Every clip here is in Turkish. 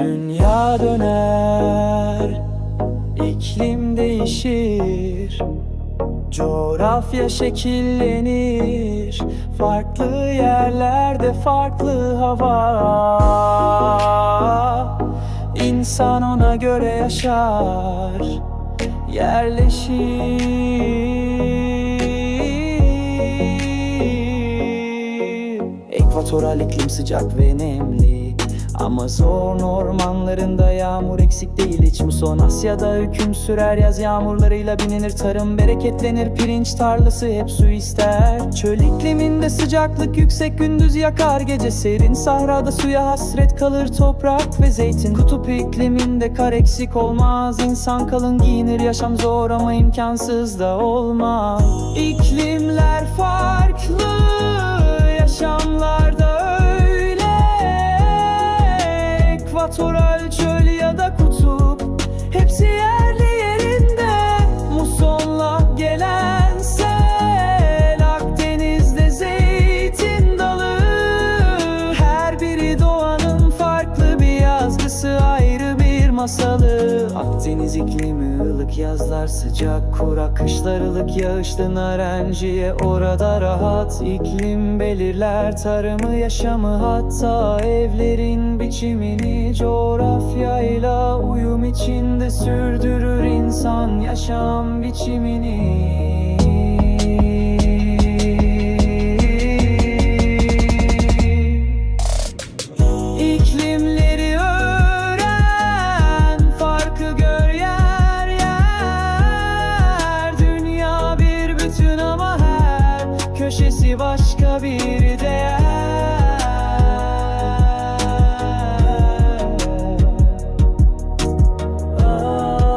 Dünya döner, iklim değişir Coğrafya şekillenir Farklı yerlerde farklı hava. İnsan ona göre yaşar Yerleşir. Ekvatoral iklim sıcak ve nemli Amazon ormanlarında yağmur eksik değil Hiç. Muson Asya'da hüküm sürer. Yaz yağmurlarıyla bilinir Tarım bereketlenir. Pirinç tarlası hep su ister. Çöl ikliminde sıcaklık yüksek Gündüz yakar gece serin. Sahrada suya hasret kalır toprak ve zeytin. Kutup ikliminde kar eksik olmaz. İnsan kalın giyinir Yaşam zor ama imkansız da olmaz. İklimler masalı. Akdeniz iklimi ılık yazlar sıcak Kurak kışlar ılık yağışlı narenciye Orada rahat. İklim belirler Tarımı yaşamı hatta evlerin biçimini. Coğrafyayla uyum içinde sürdürür insan yaşam biçimini neşesi başka bir değer oh,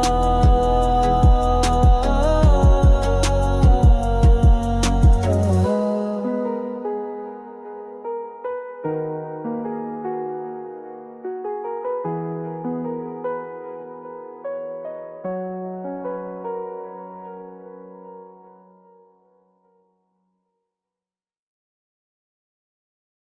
oh.